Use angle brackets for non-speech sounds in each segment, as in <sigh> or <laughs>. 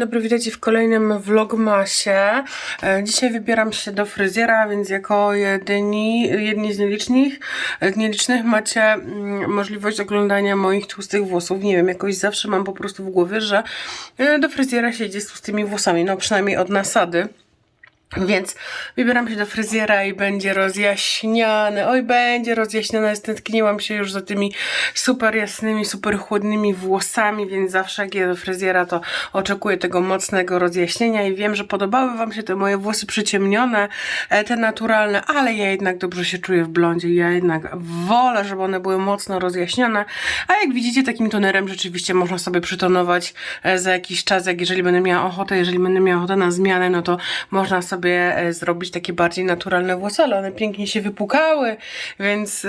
dzień dobry, witajcie w kolejnym vlogmasie. E, Dzisiaj wybieram się do fryzjera, więc jako jedyni, jedni z nielicznych, e, nielicznych macie mm, możliwość oglądania moich tłustych włosów. Nie wiem, jakoś zawsze mam po prostu w głowie, że e, do fryzjera się idzie z tłustymi włosami, no przynajmniej od nasady. Więc wybieram się do fryzjera i będzie rozjaśniane. Oj, będzie rozjaśniane. Stęskniłam się już za tymi super jasnymi, super chłodnymi włosami, więc zawsze jak do fryzjera, to oczekuję tego mocnego rozjaśnienia i wiem, że podobały Wam się te moje włosy przyciemnione, e, te naturalne, ale ja jednak dobrze się czuję w blondzie. Ja jednak wolę, żeby one były mocno rozjaśnione. A jak widzicie, takim tonerem rzeczywiście można sobie przytonować e, za jakiś czas, jak jeżeli będę miała ochotę, jeżeli będę miała ochotę na zmianę, no to można sobie e, zrobić takie bardziej naturalne włosy, ale one pięknie się wypukały, więc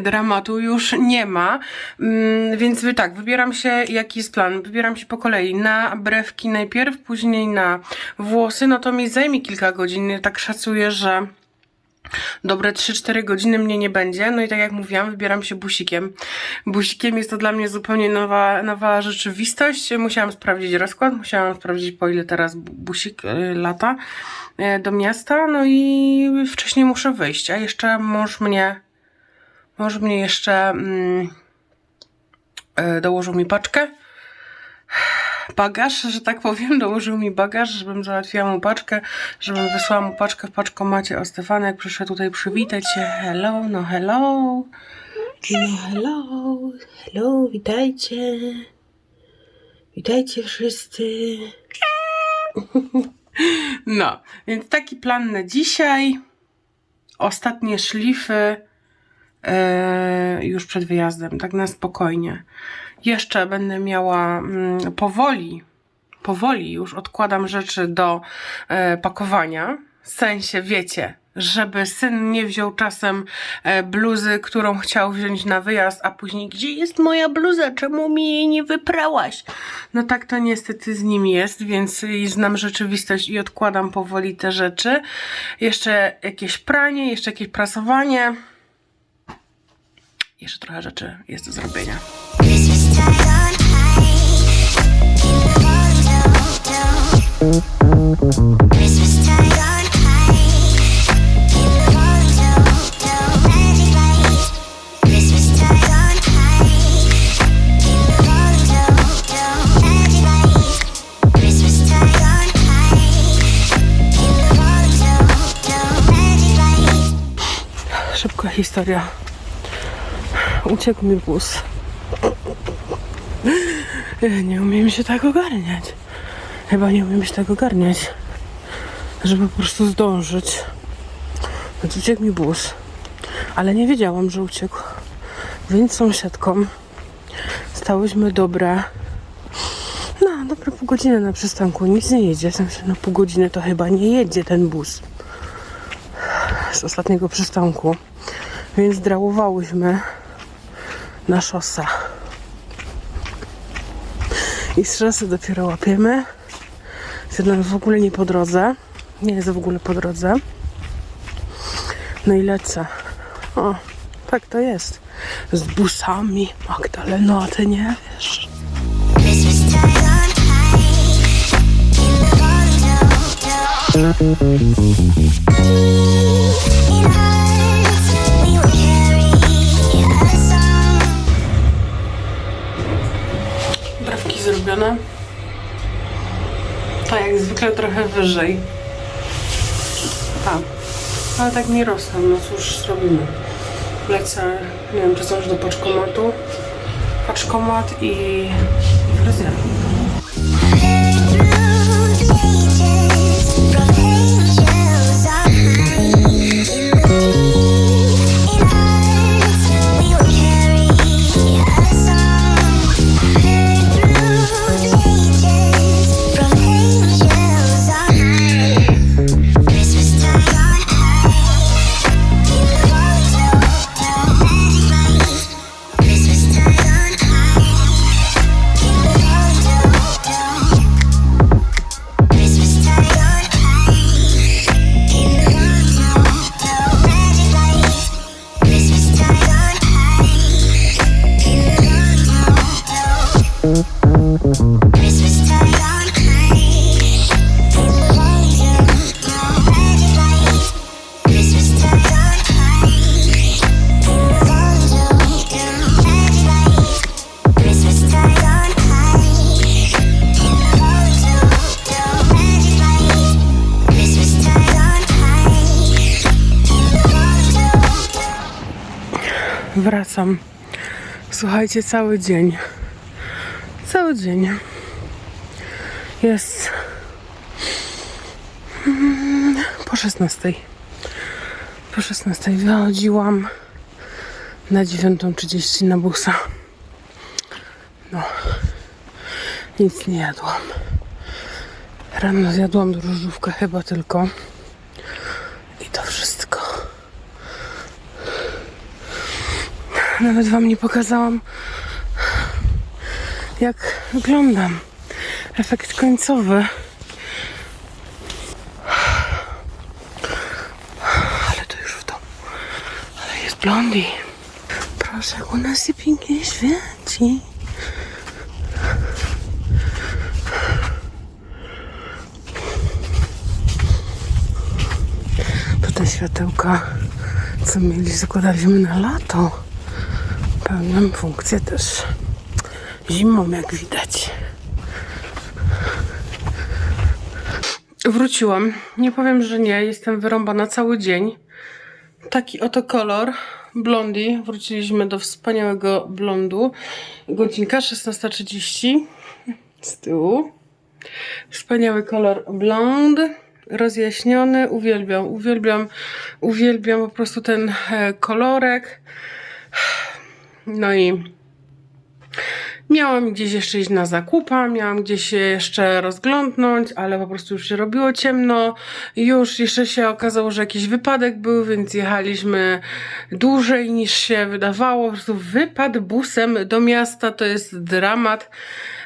dramatu już nie ma. Mm, więc tak, wybieram się, jaki jest plan? Wybieram się po kolei na brewki najpierw, później na włosy, no to mi zajmie kilka godzin. Tak szacuję, że dobre 3-4 godziny mnie nie będzie. No i tak jak mówiłam, wybieram się busikiem. Busikiem jest to dla mnie zupełnie nowa, nowa rzeczywistość. Musiałam sprawdzić rozkład, musiałam sprawdzić po ile teraz bu- busik y, lata y, do miasta. No i wcześniej muszę wyjść, a jeszcze mąż mnie, mąż mnie jeszcze mm, y, dołożył mi paczkę bagaż, że tak powiem, dołożył mi bagaż, żebym załatwiła mu paczkę, żebym wysłała mu paczkę w paczkomacie. O Stefanek przyszedł tutaj przywitać się, hello, no hello, no hello, hello, witajcie, witajcie wszyscy. <laughs> No, więc taki plan na dzisiaj, ostatnie szlify, e, już przed wyjazdem, tak na spokojnie. Jeszcze będę miała mm, powoli, powoli już odkładam rzeczy do e, pakowania. W sensie, wiecie, żeby syn nie wziął czasem e, bluzy, którą chciał wziąć na wyjazd, a później, gdzie jest moja bluza? Czemu mi jej nie wyprałaś? No tak to niestety z nim jest, więc znam rzeczywistość i odkładam powoli te rzeczy. Jeszcze jakieś pranie, jeszcze jakieś prasowanie. Jeszcze trochę rzeczy jest do zrobienia. Szybka historia. Uciekł mi bus. Nie umiem się tak ogarniać. Chyba nie umiem się tak ogarniać, żeby po prostu zdążyć. Więc uciekł mi bus. Ale nie wiedziałam, że uciekł. Więc sąsiadką stałyśmy dobre. No, dobre pół godziny na przystanku. Nic nie jedzie. W sensie, no pół godziny to chyba nie jedzie ten bus z ostatniego przystanku. Więc drałowałyśmy na szosę. I z szosy dopiero łapiemy. Jest nam w ogóle nie po drodze. Nie jest w ogóle po drodze. No i lecę. O, tak to jest. Z busami. Magdaleno, ty nie wiesz. Christmas tide To jak zwykle trochę wyżej. A, ale tak nie rosną, no cóż zrobimy. Lecę, nie wiem czy coś do paczkomatu. Paczkomat i fryzjer. Wracam. Słuchajcie, cały dzień. Cały dzień. Jest mm, po 16. Po 16 wychodziłam na 9.30 na busa. No, nic nie jadłam. Rano zjadłam drożdżówkę chyba tylko. I to wszystko. Nawet wam nie pokazałam, jak wyglądam. Efekt końcowy. Ale to już w domu. Ale jest blondi. Proszę, u nas się pięknie świeci. To te światełka, co mieli, zakładaliśmy na lato. Pełnią funkcję też zimą, jak widać. Wróciłam. Nie powiem, że nie. Jestem wyrąbana cały dzień. Taki oto kolor. Blondi. Wróciliśmy do wspaniałego blondu. Godzinka 16.30 z tyłu. Wspaniały kolor blond. Rozjaśniony. Uwielbiam, uwielbiam, uwielbiam po prostu ten e, kolorek. No i Miałam gdzieś jeszcze iść na zakupa, miałam gdzieś się jeszcze rozglądnąć, ale po prostu już się robiło ciemno. Już jeszcze się okazało, że jakiś wypadek był, więc jechaliśmy dłużej niż się wydawało. Po prostu wypad busem do miasta to jest dramat.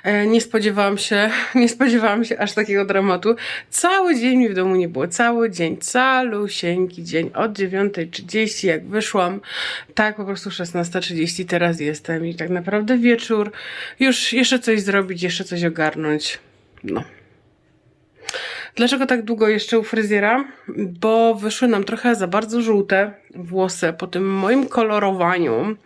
E, Nie spodziewałam się, <laughs> nie spodziewałam się aż takiego dramatu. Cały dzień mi w domu nie było, cały dzień, calusieńki dzień, od 9.30 jak wyszłam, tak po prostu 16.30 teraz jestem i tak naprawdę wieczór, już jeszcze coś zrobić, jeszcze coś ogarnąć, no. Dlaczego tak długo jeszcze u fryzjera? Bo wyszły nam trochę za bardzo żółte włosy po tym moim kolorowaniu,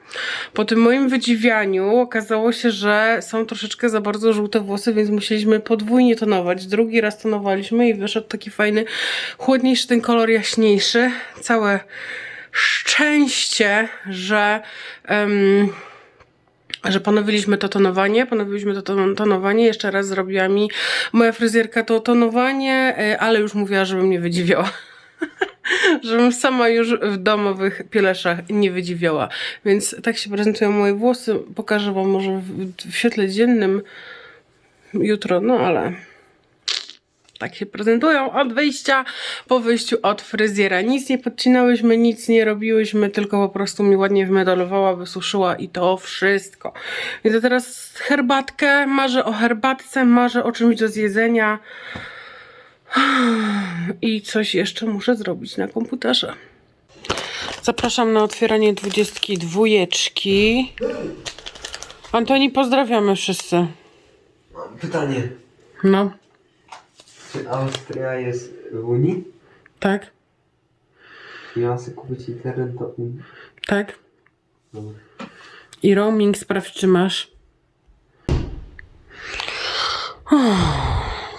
po tym moim wydziwianiu. Okazało się, że są troszeczkę za bardzo żółte włosy, więc musieliśmy podwójnie tonować. Drugi raz tonowaliśmy i wyszedł taki fajny, chłodniejszy ten kolor, jaśniejszy. Całe szczęście, że. em, że ponowiliśmy to tonowanie, ponowiliśmy to ton- tonowanie, jeszcze raz zrobiła mi moja fryzjerka to tonowanie, y, ale już mówiła, żebym nie wydziwiała. <laughs> żebym sama już w domowych pieleszach nie wydziwiała. Więc tak się prezentują moje włosy. Pokażę wam może w, w świetle dziennym jutro, no ale tak się prezentują od wyjścia po wyjściu od fryzjera. Nic nie podcinałyśmy, nic nie robiłyśmy, tylko po prostu mi ładnie wymedalowała, wysuszyła i to wszystko. Więc teraz herbatkę, marzę o herbatce, marzę o czymś do zjedzenia <sighs> i coś jeszcze muszę zrobić na komputerze. Zapraszam na otwieranie dwudziestki dwójeczki. Antoni, pozdrawiamy wszyscy. Mam pytanie. No, Czy Austria jest w Unii? tak, I mam sobie kupić internet do Unii? tak. Dobra. I roaming sprawdź, czy masz.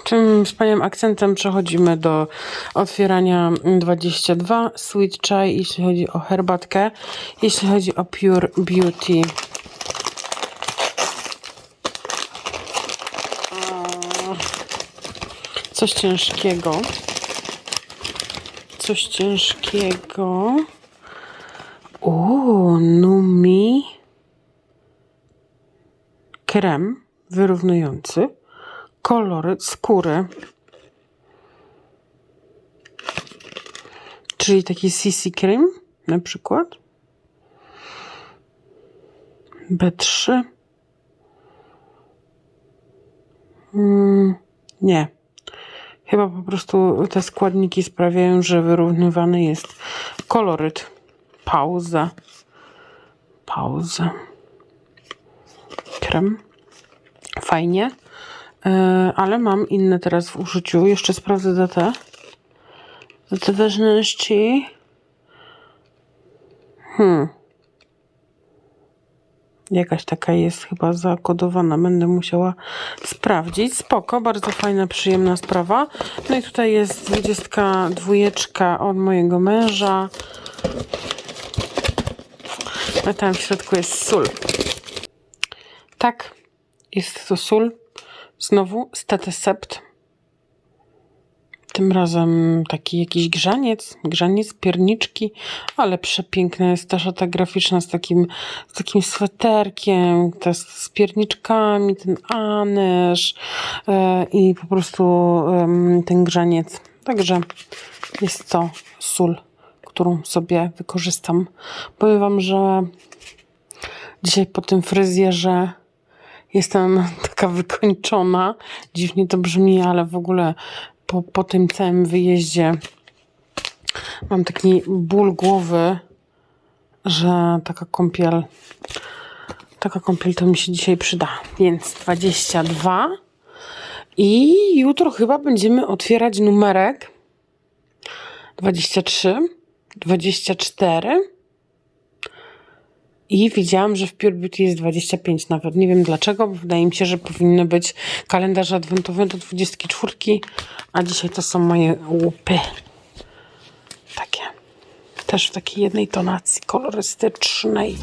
Tym wspaniałym akcentem przechodzimy do otwierania 22 Sweet Chai, jeśli chodzi o herbatkę, jeśli chodzi o Pure Beauty. Coś ciężkiego. Coś ciężkiego. O, Numi krem wyrównujący koloryt skóry. Czyli taki CC cream na przykład. B3. Mm, nie. Chyba po prostu te składniki sprawiają, że wyrównywany jest koloryt. Pauza. Pauza. Krem. Fajnie. E, ale mam inne teraz w użyciu. Jeszcze sprawdzę datę. Datę ważności. Hmm. Jakaś taka jest chyba zakodowana. Będę musiała sprawdzić. Spoko, bardzo fajna, przyjemna sprawa. No i tutaj jest 22 od mojego męża. A tam w środku jest sól. Tak, jest to sól. Znowu Statosept. Tym razem taki jakiś grzaniec, grzaniec, pierniczki, ale przepiękna jest ta graficzna z takim, z takim sweterkiem, też z pierniczkami, ten anyż e, i po prostu em, ten grzaniec. Także jest to sól, którą sobie wykorzystam. Powiem Wam, że dzisiaj po tym fryzjerze jestem <laughs> taka wykończona. Dziwnie to brzmi, ale w ogóle po, po tym całym wyjeździe mam taki ból głowy, że taka kąpiel, taka kąpiel to mi się dzisiaj przyda. Więc 22 i jutro chyba będziemy otwierać numerek 23, 24 i widziałam, że w Pure Beauty jest 25 nawet. Nie wiem dlaczego, bo wydaje mi się, że powinny być kalendarze adwentowe do 24, a dzisiaj to są moje łupy. Takie. Też w takiej jednej tonacji kolorystycznej.